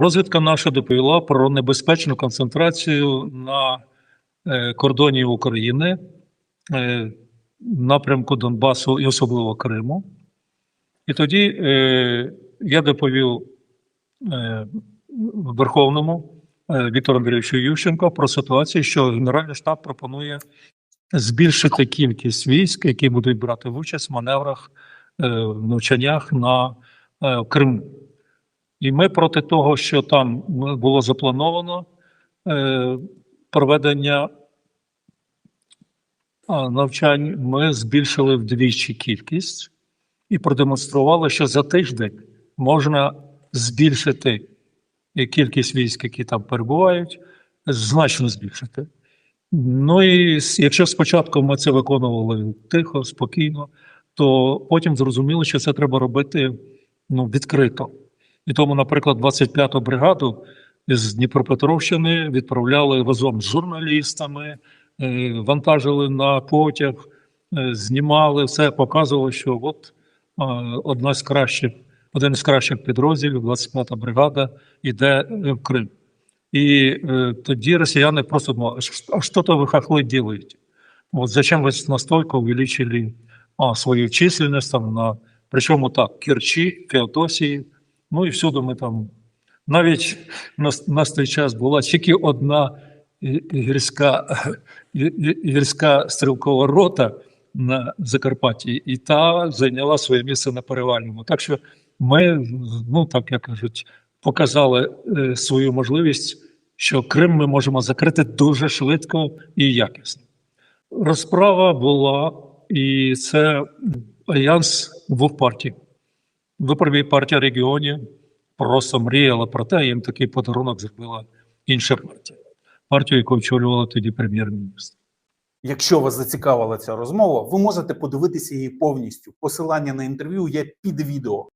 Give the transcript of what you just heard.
Розвідка наша доповіла про небезпечну концентрацію на е, кордоні України, е, напрямку Донбасу і особливо Криму. І тоді е, я доповів Верховному Віктору Андрійовичу Ющенко про ситуацію, що Генеральний штаб пропонує збільшити кількість військ, які будуть брати участь в маневрах, в навчаннях на Криму. І ми проти того, що там було заплановано е, проведення навчань, ми збільшили вдвічі кількість і продемонстрували, що за тиждень можна збільшити кількість військ, які там перебувають, значно збільшити. Ну і якщо спочатку ми це виконували тихо, спокійно, то потім зрозуміли, що це треба робити ну, відкрито. І тому, наприклад, 25-ту бригаду з Дніпропетровщини відправляли разом з журналістами, е, вантажили на потяг, е, знімали все, показували, що от е, одна з кращих, один з кращих підрозділів, 25-та бригада, йде в Крим. І тоді росіяни просто думали, «А що то ви хохли делаете? Вот зачем вы настолько увеличили а, свою численность там на причому так, Керчі, Феодосії, ну і всюди ми там. Навіть у нас, той час була тільки одна гірська, гі- гі- гірська стрілкова рота на Закарпатті, і та зайняла своє місце на перевальному. Так що ми, ну так як кажуть, показали е, свою можливість, що Крим ми можемо закрити дуже швидко і якісно. Розправа була, і це альянс двох партій. Ви партія регіонів просто мріяла про те, їм такий подарунок зробила інша партія. Партію, яку очолювала тоді прем'єр-міністр. Якщо вас зацікавила ця розмова, ви можете подивитися її повністю. Посилання на інтерв'ю є під відео.